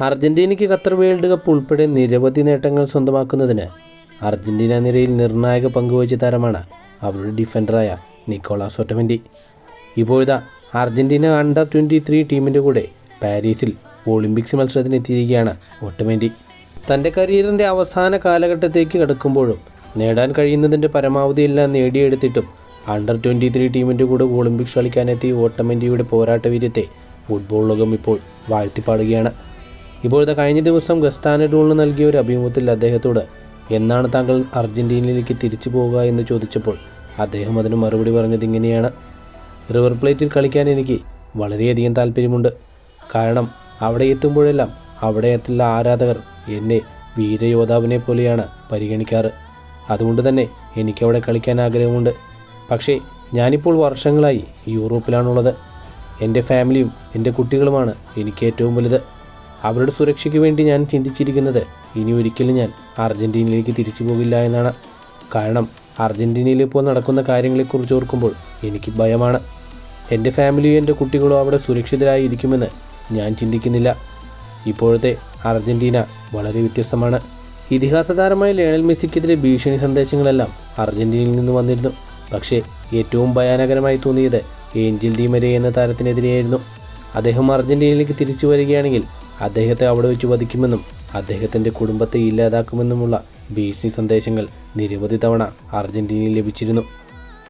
അർജന്റീനയ്ക്ക് Qatar world cup ഉൾപ്പെടെ നിരവധി നേട്ടങ്ങൾ സ്വന്തമാക്കുന്നതിന് അർജന്റീന നിരയിൽ നിർണായക പങ്കുവഹിച്ച താരമാണ് അവരുടെ ഡിഫൻഡറായ നിക്കോളാസ് ഒട്ടമെൻഡി ഇപ്പോഴിതാ അർജന്റീന അണ്ടർ ട്വന്റി ത്രീ ടീമിന്റെ കൂടെ പാരീസിൽ ഒളിമ്പിക്സ് മത്സരത്തിന് എത്തിയിരിക്കുകയാണ് ഒട്ടമെൻഡി തന്റെ കരിയറിന്റെ അവസാന കാലഘട്ടത്തേക്ക് കടക്കുമ്പോഴും നേടാൻ കഴിയുന്നതിന്റെ പരമാവധിയെല്ലാം നേടിയെടുത്തിട്ടും അണ്ടർ ട്വന്റി ത്രീ ടീമിന്റെ കൂടെ ഒളിമ്പിക്സ് കളിക്കാനെത്തിയ ഓട്ടമെൻഡിയുടെ പോരാട്ട വീര്യത്തെ ഫുട്ബോൾ ലോകം ഇപ്പോൾ വാഴ്ത്തിപ്പാടുകയാണ്. ഇപ്പോഴത്തെ കഴിഞ്ഞ ദിവസം ഗസ്താന ടൂളിന് നൽകിയ ഒരു അഭിമുഖത്തിൽ അദ്ദേഹത്തോട് എന്നാണ് താങ്കൾ അർജന്റീനയിലേക്ക് തിരിച്ചു പോവുക എന്ന് ചോദിച്ചപ്പോൾ അദ്ദേഹം അതിന് മറുപടി പറഞ്ഞത് ഇങ്ങനെയാണ്. റിവർ പ്ലേറ്റിൽ കളിക്കാൻ എനിക്ക് വളരെയധികം താല്പര്യമുണ്ട്. കാരണം അവിടെ എത്തുമ്പോഴെല്ലാം അവിടെ എത്തുള്ള ആരാധകർ എന്നെ വീരയോദ്ധാവിനെ പോലെയാണ് പരിഗണിക്കാറ്. അതുകൊണ്ട് തന്നെ എനിക്കവിടെ കളിക്കാൻ ആഗ്രഹമുണ്ട്. പക്ഷേ ഞാനിപ്പോൾ വർഷങ്ങളായി യൂറോപ്പിലാണുള്ളത്. എന്റെ ഫാമിലിയും എന്റെ കുട്ടികളുമാണ് എനിക്ക് ഏറ്റവും വലുത്. അവരുടെ സുരക്ഷയ്ക്ക് വേണ്ടി ഞാൻ ചിന്തിച്ചിരിക്കുന്നത്. ഇനി ഒരിക്കലും ഞാൻ അർജന്റീനയിലേക്ക് തിരിച്ചു പോകില്ല എന്നാണ്. കാരണം അർജന്റീനയിൽ ഇപ്പോൾ നടക്കുന്ന കാര്യങ്ങളെക്കുറിച്ച് ഓർക്കുമ്പോൾ എനിക്ക് ഭയമാണ്. എന്റെ ഫാമിലിയും എന്റെ കുട്ടികളും അവിടെ സുരക്ഷിതരായി ഇരിക്കുമെന്ന് ഞാൻ ചിന്തിക്കുന്നില്ല. ഇപ്പോഴത്തെ അർജന്റീന വളരെ വ്യത്യസ്തമാണ്. ഇതിഹാസ താരമായ ലയണൽ മെസ്സിക്കെതിരെ ഭീഷണി സന്ദേശങ്ങളെല്ലാം അർജന്റീനയിൽ നിന്ന് വന്നിരുന്നു. പക്ഷേ ഏറ്റവും ഭയാനകരമായി തോന്നിയത് ഏഞ്ചൽ ഡിമരെ എന്ന താരത്തിനെതിരെയായിരുന്നു. അദ്ദേഹം അർജന്റീനയിലേക്ക് തിരിച്ചു വരികയാണെങ്കിൽ അദ്ദേഹത്തെ അവിടെ വെച്ച് വധിക്കുമെന്നും അദ്ദേഹത്തിന്റെ കുടുംബത്തെ ഇല്ലാതാക്കുമെന്നുമുള്ള ഭീഷണി സന്ദേശങ്ങൾ നിരവധി തവണ അർജന്റീനയിൽ ലഭിച്ചിരുന്നു.